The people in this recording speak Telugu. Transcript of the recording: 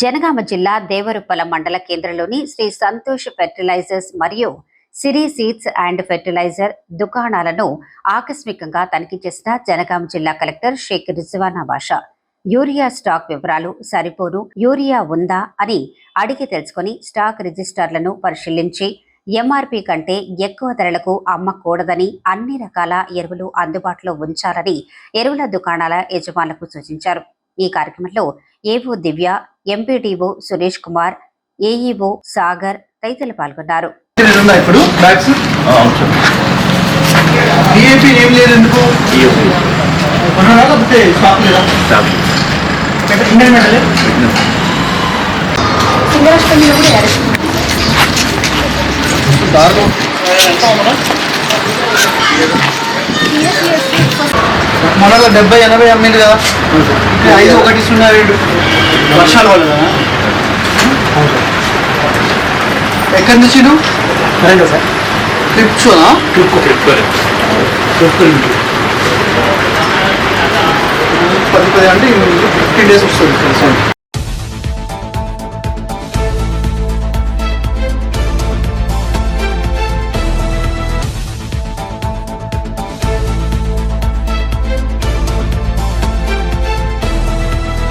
జనగామ జిల్లా దేవరుప్పల మండల కేంద్రంలోని శ్రీ సంతోష్ ఫెర్టిలైజర్స్ మరియు సిరి సీడ్స్ అండ్ ఫెర్టిలైజర్ దుకాణాలను ఆకస్మికంగా తనిఖీ చేసిన జనగామ జిల్లా collector Sheikh Rizwana Basha urea stock వివరాలు సరిపోను యూరియా ఉందా అని అడిగి తెలుసుకుని స్టాక్ రిజిస్టర్లను పరిశీలించి ఎంఆర్పి కంటే ఎక్కువ ధరలకు అమ్మకూడదని అన్ని రకాల ఎరువులు అందుబాటులో ఉంచాలని ఎరువుల దుకాణాల యజమానులకు సూచించారు. ఈ కార్యక్రమంలో AO Divya MPDO Suresh Kumar AEO Sagar తదితరులు పాల్గొన్నారు. నేను ఉన్నా ఇప్పుడు బ్యాగ్స్ డిఏపి ఏం లేదు? ఎందుకు కొన్నాడా లేకపోతే స్టాక్ లేదా ఇంటర్మీడియట్ మొదల డెబ్బై ఎనభై అమ్మింది కదా? ఇక్కడ ఐదు ఒకటి సున్నా రెండు వర్షాల వల్ల ఎక్కడి నుంచి కరెంట్ సార్. క్లిప్స్నా పది పది అంటే ఫిఫ్టీన్ డేస్ వస్తుంది.